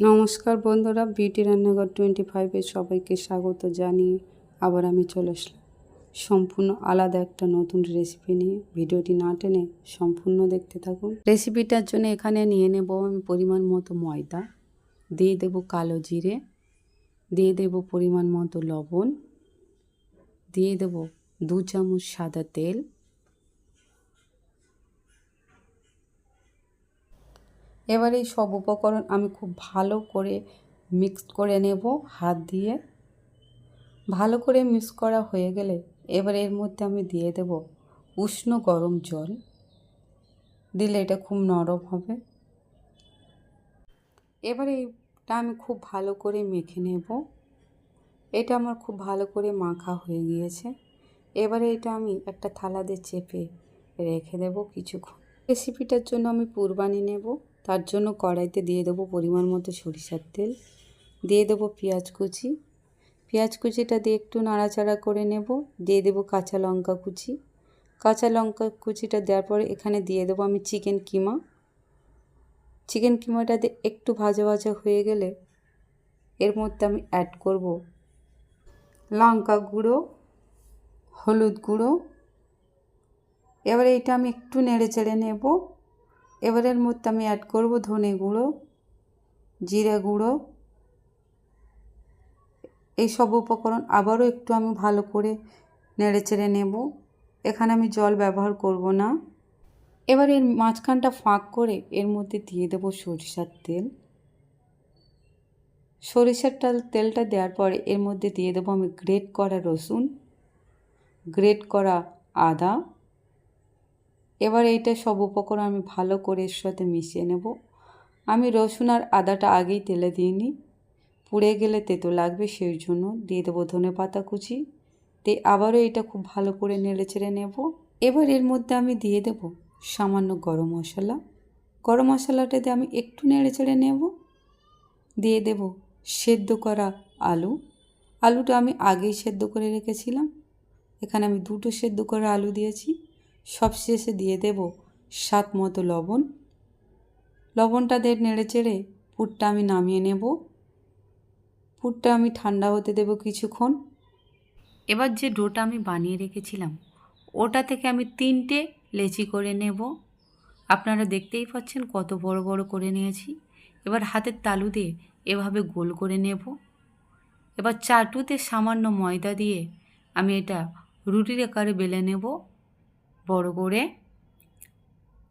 নমস্কার বন্ধুরা, বিউটি রান্নাঘর টোয়েন্টি ফাইভে সবাইকে স্বাগত জানিয়ে আবার আমি চলে আসলাম। সম্পূর্ণ আলাদা একটা নতুন রেসিপি নিয়ে। ভিডিওটি না টেনে সম্পূর্ণ দেখতে থাকুন। রেসিপিটার জন্য এখানে নিয়ে নেব আমি পরিমাণ মতো ময়দা, দিয়ে দেব কালো জিরে, দিয়ে দেব পরিমাণ মতো লবণ, দিয়ে দেব দু চামচ সাদা তেল এবার এই সব উপকরণ আমি খুব ভালো করে মিক্স করে নেব, হাত দিয়ে। ভালো করে মিক্স করা হয়ে গেলে এবার এর মধ্যে আমি দিয়ে দেব উষ্ণ গরম জল। দিলে এটা খুব নরম হবে। এবার এইটা আমি খুব ভালো করে মেখে নেব। এটা আমার খুব ভালো করে মাখা হয়ে গিয়েছে। এবারে এটা আমি একটা থালাতে চেপে রেখে দেব কিছুক্ষণ। রেসিপিটার জন্য আমি পুরবানি নেব। তার জন্য কড়াইতে দিয়ে দেবো পরিমাণ মতো সরিষার তেল। দিয়ে দেবো পেঁয়াজ কুচি। পেঁয়াজ কুচিটা দিয়ে একটু নাড়াচাড়া করে নেব। দিয়ে দেবো কাঁচা লঙ্কা কুচি। কাঁচা লঙ্কা কুচিটা দেওয়ার পরে এখানে দিয়ে দেবো আমি চিকেন কিমা। চিকেন কিমাটা দিয়ে একটু ভাজা ভাজা হয়ে গেলে এর মধ্যে আমি অ্যাড করব লঙ্কা গুঁড়ো, হলুদ গুঁড়ো। এবারে এটা আমি একটু নেড়ে চেড়ে নেব। এবারের মধ্যে আমি অ্যাড করব ধনে গুঁড়ো, জিরে গুঁড়ো। এই সব উপকরণ আবারও একটু আমি ভালো করে নেড়ে চেড়ে নেব। এখানে আমি জল ব্যবহার করব না। এবার এর মাঝখানটা ফাঁক করে এর মধ্যে দিয়ে দেব সরিষার তেল। সরিষার তেলটা দেওয়ার পরে এর মধ্যে দিয়ে দেবো আমি গ্রেট করা রসুন গ্রেট করা আদা। এবার এইটা সব উপকরণ আমি ভালো করে এর সাথে মিশিয়ে নেব। আমি রসুন আর আদাটা আগেই তেলে দিইনি পুড়ে গেলে তেতো লাগবে সেই জন্য দিয়ে দেবো ধনে পাতা কুচি। দিয়ে আবারও এটা খুব ভালো করে নেড়ে চেড়ে নেব। এবার এর মধ্যে আমি দিয়ে দেব সামান্য গরম মশলা। গরম মশলাটা দিয়ে আমি একটু নেড়ে চেড়ে নেব। দিয়ে দেব সেদ্ধ করা আলু। আলুটা আমি আগেই সেদ্ধ করে রেখেছিলাম। এখানে আমি দুটো সেদ্ধ করা আলু দিয়েছি। সব শেষে দিয়ে দেব স্বাদ মতো লবণ। লবণটা দিয়ে নেড়ে চেড়ে পুরটা আমি নামিয়ে নেব। পুরটা আমি ঠান্ডা হতে দেব কিছুক্ষণ। এবার যে ডোটা আমি বানিয়ে রেখেছিলাম, ওটা থেকে আমি তিনটে লেচি করে নেব। আপনারা দেখতেই পাচ্ছেন কত বড় বড় করে নিয়েছি। এবার হাতের তালু দিয়ে এভাবে গোল করে নেব। এবার চাটুতে সামান্য ময়দা দিয়ে আমি এটা রুটির আকারে বেলে নেব। বড় করে।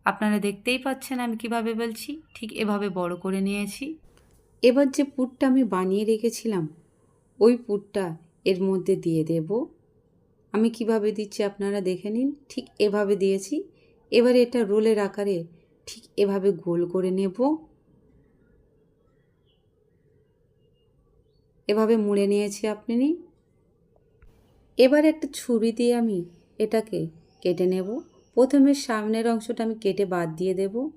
আপনারা দেখতেই পাচ্ছেন আমি কীভাবে বলছি, ঠিক এভাবে বড় করে নিয়েছি। এবার যে পুরটা আমি বানিয়ে রেখেছিলাম, ওই পুরটা এর মধ্যে দিয়ে দেব। আমি কীভাবে দিচ্ছি আপনারা দেখে নিন, ঠিক এভাবে দিয়েছি। এবার এটা রোলের আকারে ঠিক এভাবে গোল করে নেব। এভাবে মুড়ে নিয়েছি আপনি। এবার একটা ছুরি দিয়ে আমি এটাকে কেটে নেব। প্রথমে সামনের অংশটা আমি কেটে বাদ দিয়ে দেব।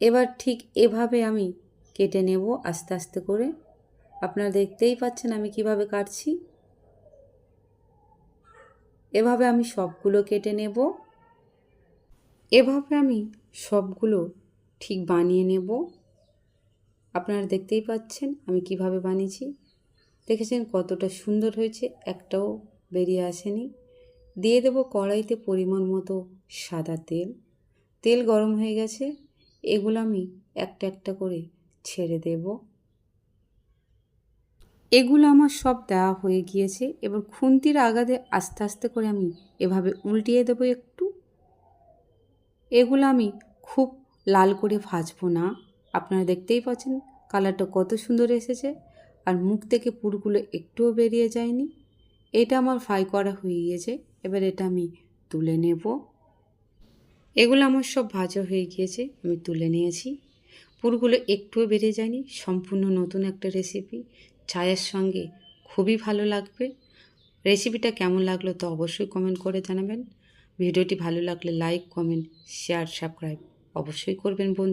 এবার ঠিক এভাবে আমি কেটে নেব আস্তে আস্তে করে। আপনারা দেখতেই পাচ্ছেন আমি কীভাবে কাটছি। এভাবে আমি সবগুলো কেটে নেব। এভাবে আমি সবগুলো ঠিক বানিয়ে নেব। আপনারা দেখতেই পাচ্ছেন আমি কীভাবে বানিয়েছি। দেখেছেন কতটা সুন্দর হয়েছে, একটাও বেরিয়ে আসেনি। দিয়ে দেব কড়াইতে পরিমাণ মতো সাদা তেল। তেল গরম হয়ে গেছে, এগুলো আমি একটা একটা করে ছেড়ে দেব। এগুলো আমার সব দেওয়া হয়ে গিয়েছে, এবার খুন্তির আগাতে আস্তে আস্তে করে আমি এভাবে উল্টিয়ে দেবো একটু। এগুলো আমি খুব লাল করে ভাজবো না, আপনারা দেখতেই পাচ্ছেন কালারটা কত সুন্দর এসেছে, আর মুখ থেকে পুরগুলো একটুও বেরিয়ে যায়নি। এটা আমার ফ্রাই করা হয়ে গিয়েছে। এবার এটা আমি তুলে নেব। এগুলো আমার সব ভাজা হয়ে গিয়েছে, আমি তুলে নিয়েছি। পুরগুলো একটুও বেড়ে যায়নি, সম্পূর্ণ নতুন একটা রেসিপি চায়ের সঙ্গে খুবই ভালো লাগবে। রেসিপিটা কেমন লাগল তো অবশ্যই কমেন্ট করে জানাবেন। ভিডিওটি ভালো লাগলে লাইক কমেন্ট শেয়ার সাবস্ক্রাইব অবশ্যই করবেন বন্ধু।